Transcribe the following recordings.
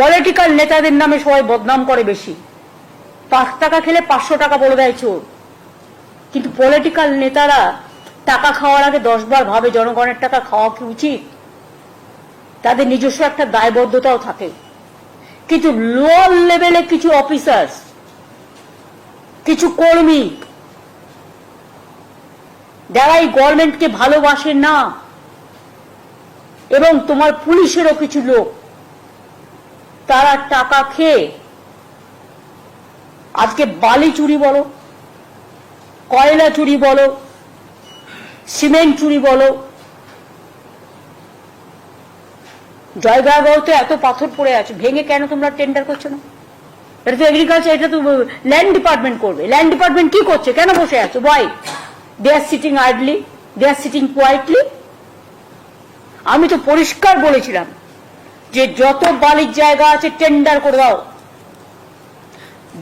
Political নেতাদের নামে সবাই বদনাম করে বেশি। পাঁচ টাকা খেলে পাঁচশো টাকা বলে দেয় চোর। কিন্তু পলিটিক্যাল নেতারা টাকা খাওয়ার আগে দশবার ভাবে, জনগণের টাকা খাওয়া কি উচিত? তাদের নিজস্ব একটা দায়বদ্ধতাও থাকে। কিন্তু লোয়ার লেভেলে কিছু অফিসার্স কিছু কর্মী, যারা এই গভর্নমেন্টকে ভালোবাসে না, এবং তোমার পুলিশেরও কিছু লোক তারা টাকা খেয়ে, আজকে বালি চুরি বলো, কয়লা চুরি বলো, সিমেন্ট চুরি বলো, জয়গাঁওতে এত পাথর পড়ে আছে, ভেঙে কেন তোমরা টেন্ডার করছ না? এটা তো এগ্রিকালচার এটা তো ল্যান্ড ডিপার্টমেন্ট করবে। ল্যান্ড ডিপার্টমেন্ট কি করছে? কেন বসে আছো? Why they are sitting idly they are sitting quietly আমি তো পরিষ্কার বলেছিলাম যে যত বালির জায়গা আছে টেন্ডার করে দাও।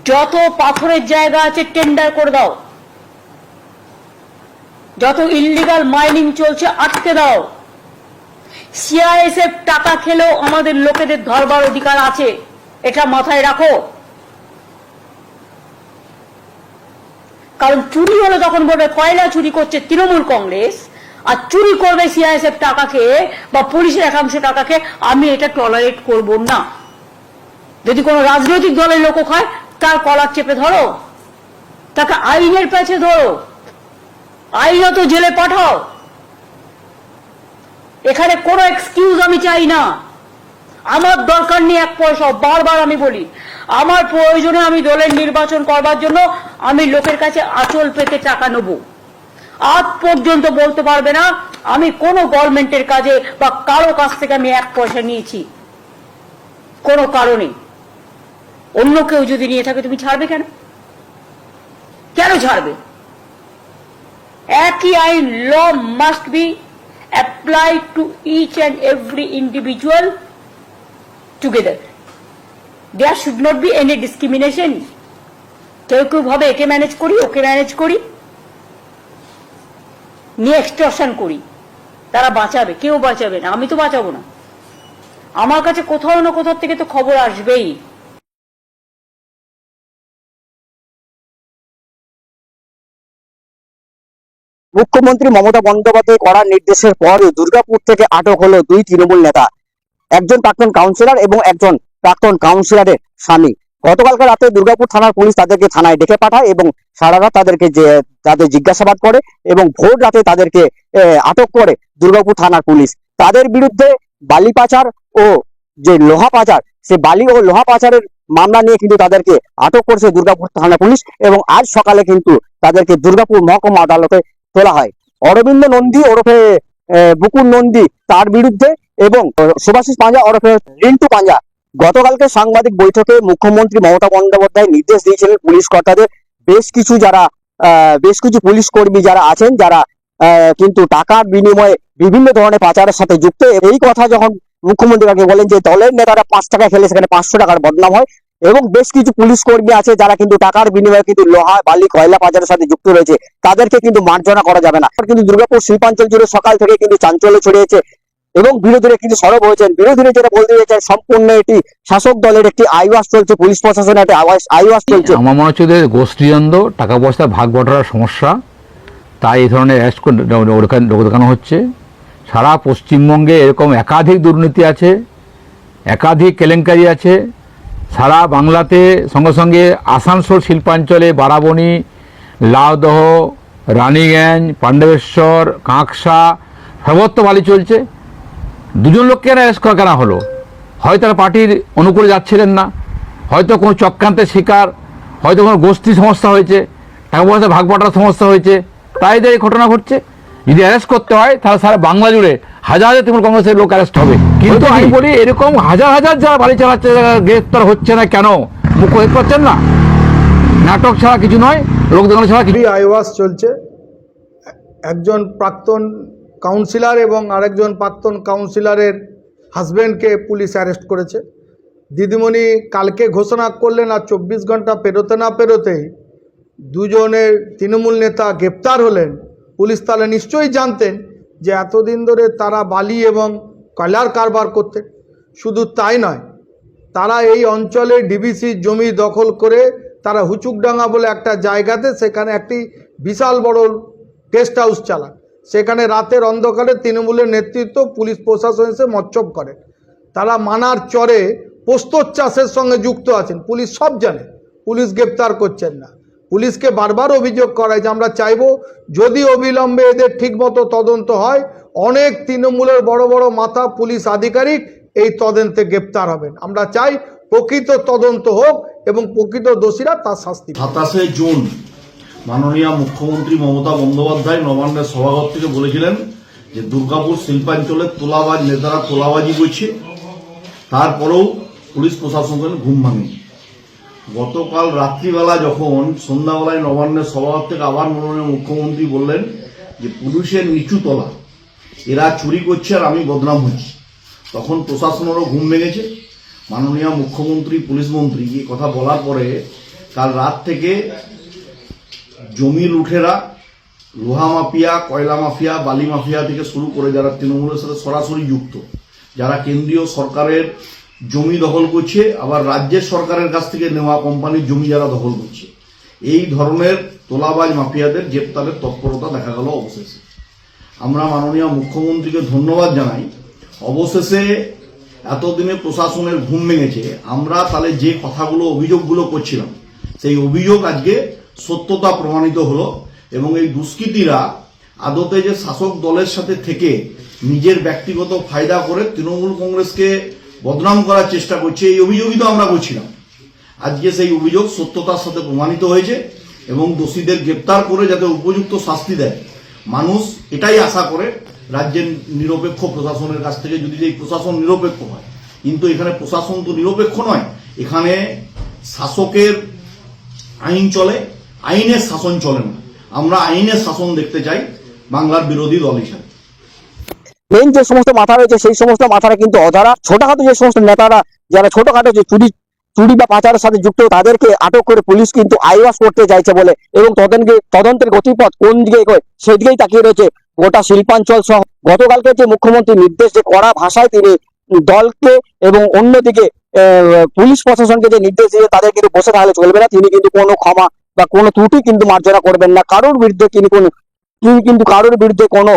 যত পাথরের জায়গা আছে টেন্ডার করে দাও। যত ইল্লিগাল মাইনিং চলছে আটকে দাও। সিআইএসএফ টাকা খেলেও আমাদের লোকেদের ধরবার অধিকার আছে, এটা মাথায় রাখো। কারণ চুরি হলে তখন বলবে, কয়লা চুরি করছে তৃণমূল কংগ্রেস। আর চুরি করবে সিআইএসএফ টাকা খেয়ে বা পুলিশের একাংশ টাকা খেয়ে আমি এটা টলারেট করব না। যদি কোনো রাজনৈতিক দলের লোক হয়, তার কলার চেপে ধরো। তাকে আইনের পেছে ধরো। আইনত জেলে পাঠাও। এখানে কোনো এক্সকিউজ আমি চাই না। আমার দরকার নেই এক পয়সা, বারবার আমি বলি। আমার প্রয়োজনে আমি দলের নির্বাচন করবার জন্য আমি লোকের কাছে আচল পেতে টাকা নেব। আজ পর্যন্ত বলতে পারবে না, আমি কোনো গভর্নমেন্টের কাজে বা কারও কাছ থেকে আমি এক পয়সা নিয়েছি। কোনো কারণে। অন্য কেউ যদি নিয়ে থাকে, তুমি ছাড়বে কেন? কেন ছাড়বে? একই আইন, law must be apply to each and every individual together. There should not be any discrimination কেউ কেউ ভাবে একে ম্যানেজ করি, ওকে ম্যানেজ করি। নিয়ে এক্সটর্শন করি। তারা বাঁচাবে, কেউ বাঁচাবে না, আমি তো বাঁচাবো না। আমার কাছে কোথাও না কোথাও থেকে তো খবর আসবেই। মুখ্যমন্ত্রী মমতা বন্দ্যোপাধ্যায় করার নির্দেশের পরই দুর্গাপুর থেকে আটক হলো দুই তৃণমূল নেতা। একজন প্রাক্তন কাউন্সিলর এবং একজন প্রাক্তন কাউন্সিলরের স্বামী। গতকালকে রাতে দুর্গাপুর থানার পুলিশ তাদেরকে থানায় ডেকে পাঠায় এবং সারা রাত তাদেরকে যে, তাদের জিজ্ঞাসাবাদ করে এবং ভোর রাতে তাদেরকে আটক করে দুর্গাপুর থানার পুলিশ। তাদের বিরুদ্ধে বালি পাচার ও যে লোহা পাচার, সে বালি ও লোহা পাচারের মামলা নিয়ে কিন্তু তাদেরকে আটক করেছে দুর্গাপুর থানা পুলিশ এবং আজ সকালে কিন্তু তাদেরকে দুর্গাপুর মহকুমা আদালতে তোলা হয়। অরবিন্দ নন্দী ওরফে বুকুর নন্দী তার বিরুদ্ধে এবং সুভাষিস পাঞ্জা ওরফে রিন্টু পাঞ্জা গতকালকে সাংবাদিক বৈঠকে মুখ্যমন্ত্রী মমতা বন্দ্যোপাধ্যায় নির্দেশ দিয়েছিলেন পুলিশ কর্তাদের। বেশ কিছু যারা বেশ কিছু পুলিশ কর্মী যারা আছেন, যারা কিন্তু টাকার বিনিময়ে বিভিন্ন ধরনের পাচারের সাথে যুক্ত। এই কথা যখন মুখ্যমন্ত্রী কাকে বলেন যে দলের নেতারা পাঁচ টাকা খেলে সেখানে পাঁচশো টাকার বদনাম হয়, এবং বেশ কিছু পুলিশ কর্মী আছে যারা কিন্তু টাকার বিনিময়ে কিন্তু লোহা, বালি, কয়লা পাচারের সাথে যুক্ত রয়েছে, তাদেরকে কিন্তু মার্জনা করা যাবে না। কিন্তু দুর্গাপুর শিল্পাঞ্চল জুড়ে সকাল থেকে কিন্তু চাঞ্চল্য ছড়িয়েছে। এবং বিরোধীরা কিন্তু সরব হয়েছেন। বিরোধীরা যেটা বলতে চাইছেন সম্পূর্ণ এটি শাসক দলের একটি আইওয়াস চলছে পুলিশ প্রশাসনের একটি আইওয়াস- চলছে। আমার মনে হচ্ছে গোষ্ঠীদ্বন্দ্ব টাকা পয়সা ভাগ বটার সমস্যা তাই এই ধরনের অ্যারেস্ট লোক দেখানো হচ্ছে? সারা পশ্চিমবঙ্গে এরকম একাধিক দুর্নীতি আছে একাধিক কেলেঙ্কারি আছে সারা বাংলাতে সঙ্গে সঙ্গে আসানসোল শিল্পাঞ্চলে বারাবণী লাউদহ রানীগঞ্জ পাণ্ডবেশ্বর কাঁকসা সর্বত্র বালি চলছে। দুজন লোককে অ্যারেস্ট করা কেন হলো? হয়তো তারা পার্টির অনুকূলে যাচ্ছিলেন না হয়তো কোনো চক্রান্তের শিকার হয়তো কোনো গোষ্ঠী সমস্যা হয়েছে টাকা পয়সা ভাগ বাটার সমস্যা হয়েছে তাই এই ঘটনা ঘটছে। যদি অ্যারেস্ট করতে হয় তাহলে সারা বাংলা জুড়ে হাজার হাজার তৃণমূল কংগ্রেসের লোক অ্যারেস্ট হবে। কিন্তু আমি বলি এরকম হাজার হাজার যারা বাড়ি চালাচ্ছে যারা গ্রেফতার হচ্ছে না কেন? মুখ পাচ্ছেন না? নাটক ছাড়া কিছু নয় লোক দেখানো ছাড়া কিছু আইওয়াস চলছে। একজন প্রাক্তন কাউন্সিলর এবং আরেকজন প্রাক্তন কাউন্সিলরের হাজব্যান্ডকে পুলিশ অ্যারেস্ট করেছে। দিদিমণি কালকে ঘোষণা করলেন আর চব্বিশ ঘণ্টা পেরোতে না পেরোতেই দুজনের তৃণমূল নেতা গ্রেপ্তার হলেন। পুলিশ তাহলে নিশ্চয়ই জানতেন যে এতদিন ধরে তারা বালি এবং কয়লার কারবার করতেন। শুধু তাই নয়, তারা এই অঞ্চলে ডিবিসি জমি দখল করে তারা হুচুকডাঙ্গা বলে একটা জায়গাতে সেখানে একটি বিশাল বড় গেস্ট হাউস চালান। সেখানে রাতের অন্ধকারে তৃণমূলের নেতৃত্ব, পুলিশ প্রশাসন এসে মচ্ছব করে। তারা মানার চরে পোস্তর চাষের সঙ্গে যুক্ত আছেন। পুলিশ সব জানে, পুলিশ গ্রেপ্তার করছেন না। পুলিশকে বারবার অভিযোগ করায় যে আমরা চাইব যদি অবিলম্বে এদের ঠিকমতো তদন্ত হয়, অনেক তৃণমূলের বড় বড় মাথা পুলিশ আধিকারিক এই তদন্তে গ্রেপ্তার হবেন। আমরা চাই প্রকৃত তদন্ত হোক এবং প্রকৃত দোষীরা তার শাস্তি। সাতাশে জুন মাননীয় মুখ্যমন্ত্রী মমতা বন্দ্যোপাধ্যায় নবান্নের সভাঘর থেকে বলেছিলেন যে দুর্গাপুর শিল্পাঞ্চলে তোলাবাজ নেতারা তোলাবাজি করছে। তারপরেও পুলিশ প্রশাসনের ঘুম ভাঙে গতকাল রাত্রিবেলা যখন সন্ধ্যাবেলায় নবান্নের সভাঘর থেকে আবার মাননীয় মুখ্যমন্ত্রী বললেন যে পুলিশের নিচু তলা, এরা চুরি করছে আর আমি বদনাম হচ্ছি। তখন প্রশাসনেরও ঘুম ভেঙেছে। মাননীয় মুখ্যমন্ত্রী, পুলিশ মন্ত্রী এই কথা বলার পরে কাল রাত থেকে জমি লুঠেরা, লোহা মাফিয়া, কয়লা মাফিয়া, বালি মাফিয়া থেকে শুরু করে যারা তৃণমূলের সাথে সরাসরি যুক্ত, যারা কেন্দ্রীয় সরকারের জমি দখল করছে, আবার রাজ্যের সরকারের কাছ থেকে নেওয়া কোম্পানির জমি যারা দখল করছে। এই ধরনের তোলাবাজ মাফিয়াদের গ্রেপ্তারের তৎপরতা দেখা গেল অবশেষে। আমরা মাননীয় মুখ্যমন্ত্রীকে ধন্যবাদ জানাই। অবশেষে এতদিনে প্রশাসনের ঘুম ভেঙেছে। আমরা তাহলে যে কথাগুলো, অভিযোগগুলো করছিলাম, সেই অভিযোগ আজকে সত্যতা প্রমাণিত হলো এবং এই দুষ্কৃতীরা আদতে যে শাসক দলের সাথে থেকে নিজের ব্যক্তিগত ফায়দা করে তৃণমূল কংগ্রেসকে বদনাম করার চেষ্টা করছে, এই অভিযোগই তো আমরা করছিলাম। আজকে সেই অভিযোগ সত্যতার সাথে প্রমাণিত হয়েছে এবং দোষীদের গ্রেপ্তার করে যাতে উপযুক্ত শাস্তি দেয়। মানুষ এটাই আশা করে রাজ্যের নিরপেক্ষ প্রশাসনের কাছ থেকে যদি এই প্রশাসন নিরপেক্ষ হয়। কিন্তু এখানে প্রশাসন তো নিরপেক্ষ নয়, এখানে শাসকের আইন চলে আইনের শাসন চলে না। আমরা আইনের শাসন দেখতে চাই বাংলার বিরোধী দল হিসাবে। মেন যে সমস্ত মাথা রয়েছে, সেই সমস্ত মাথারা কিন্তু অধারা ছোটখাটো যে সমস্ত নেতারা, যারা ছোটখাটো যে চুরি চুরি বা পাচারের সাথে যুক্ত, তাদেরকে আটক করে পুলিশ কিন্তু আইওয়াস করতে চাইছে বলে এবং তদন্তে তদন্তের গতিপথ কোন দিকে এগোয়, সেদিকেই তাকিয়ে রয়েছে গোটা শিল্পাঞ্চল সহ। গতকালকে যে মুখ্যমন্ত্রী নির্দেশ যে কড়া ভাষায় তিনি দলকে এবং অন্যদিকে পুলিশ প্রশাসনকে যে নির্দেশ দিয়ে তাদের কিন্তু বসে তাহলে চলবে না। তিনি কিন্তু কোনো ক্ষমা বা কোনো ত্রুটি কিন্তু মার্জনা করবেন না। কারোর বিরুদ্ধে তিনি কোনো তিনি কিন্তু কারোর বিরুদ্ধে কোনো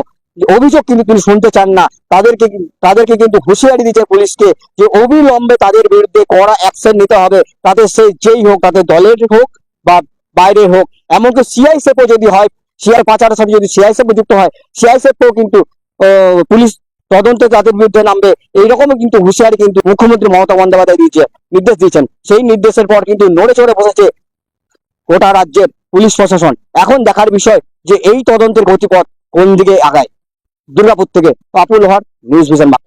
অভিযোগ কিন্তু তিনি শুনতে চান না। তাদেরকে তাদেরকে কিন্তু হুঁশিয়ারি দিচ্ছে পুলিশকে যে অবিলম্বে তাদের বিরুদ্ধে কড়া অ্যাকশন নিতে হবে। তাদের সে যেই হোক তাদের দলের হোক বা বাইরের হোক। এমনকি সিআইএসএফও যদি হয় সিআই পাচারের সাথে যদি সিআইএসএফ যুক্ত হয় সিআইএসএফও কিন্তু পুলিশ তদন্তে তাদের বিরুদ্ধে নামবে। এইরকমই কিন্তু হুঁশিয়ারি কিন্তু মুখ্যমন্ত্রী মমতা বন্দ্যোপাধ্যায় দিয়েছে, নির্দেশ দিয়েছেন। সেই নির্দেশের পর কিন্তু নড়ে চড়ে বসেছে গোটা রাজ্যের পুলিশ প্রশাসন এখন দেখার বিষয় যে এই তদন্তের গতিপথ কোন দিকে আগায় দুর্গাপুর থেকে পাপুল হর নিউজ ভিশন বাংলা।